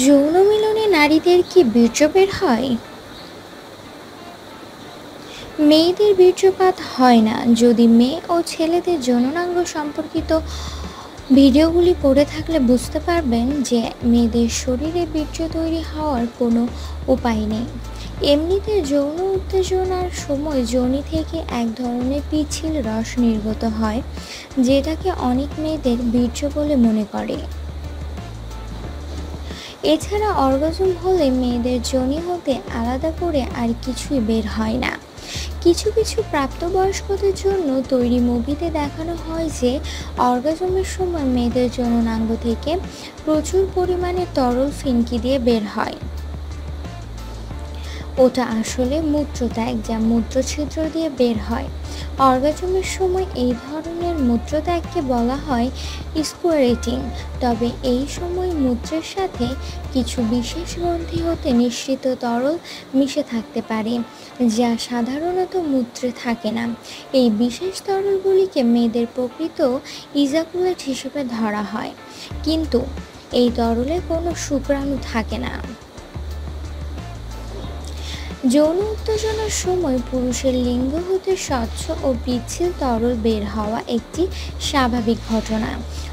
যৌন মিলনে নারীদের কি বীর্য বের হয়? মেয়েদের বীর্যপাত হয় না। যদি মেয়ে ও ছেলেদের যৌনাঙ্গ সম্পর্কিত ভিডিওগুলি পড়ে থাকলে বুঝতে পারবেন যে মেয়েদের শরীরে বীর্য তৈরি হওয়ার কোনো উপায় নেই। এমনিতে যৌন উত্তেজনার সময় যোনি থেকে এক ধরনের পিছিল রস নির্গত হয়, যেটাকে অনেক মেয়েদের বীর্য বলে মনে করে। এছাড়া অর্গাজম হলে মেয়েদের যোনি হতে আলাদা করে আর কিছুই বের হয় না। কিছু কিছু প্রাপ্তবয়স্কদের জন্য তৈরি মুভিতে দেখানো হয় যে, অর্গাজমের সময় মেয়েদের জননাঙ্গ থেকে প্রচুর পরিমাণে তরল ফিনকি দিয়ে বের হয়। ওটা আসলে মূত্রত্যাগ যা মূত্রছিদ্র দিয়ে বের হয়। অর্গাজমের সময় এই ধরনের মূত্রত্যাগকে বলা হয় স্কোয়ারেটিং। তবে এই সময় মূত্রের সাথে কিছু বিশেষ গ্রন্থি হতে নিশ্চিত তরল মিশে থাকতে পারে, যা সাধারণত মূত্রে থাকে না। এই বিশেষ তরলগুলিকে মেয়েদের প্রকৃত ইজাকুলেট হিসেবে ধরা হয়। কিন্তু এই তরলে কোনো শুক্রাণু থাকে না। যৌন উত্তেজনার সময় পুরুষের লিঙ্গ হতে স্বচ্ছ ও পিচ্ছিল তরল বের হওয়া একটি স্বাভাবিক ঘটনা।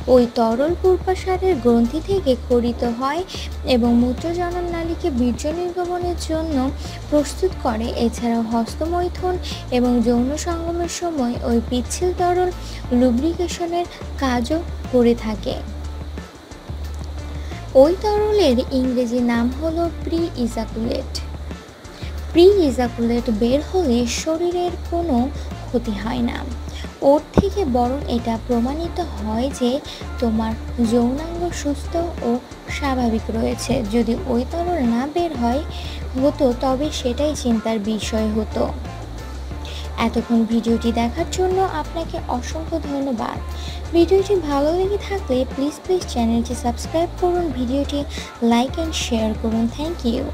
ওই তরল পূর্বাশারের গ্রন্থি থেকে খরিত হয় এবং মূত্রজনন নালীকে বীর্য নির্গমনের জন্য প্রস্তুত করে। এছাড়াও হস্তমৈথুন এবং যৌন সঙ্গমের সময় ওই পিচ্ছিল তরল লুব্রিকেশনের কাজও করে থাকে। ওই তরলের ইংরেজি নাম হলো প্রি ইজাকুলেট প্রি ইজাকুলেট বের হলে শরীরের কোনো ক্ষতি হয় না। ওর থেকে বরং এটা প্রমাণিত হয় যে তোমার যৌনাঙ্গ সুস্থ ও স্বাভাবিক রয়েছে। যদি ওই তরল না বের হয়, হতো তবে সেটাই চিন্তার বিষয় হতো। এতক্ষণ ভিডিওটি দেখার জন্য আপনাকে অসংখ্য ধন্যবাদ। ভিডিওটি ভালো লেগে থাকলে প্লিজ প্লিজ চ্যানেলটি সাবস্ক্রাইব করুন, ভিডিওটি লাইক অ্যান্ড শেয়ার করুন। Thank you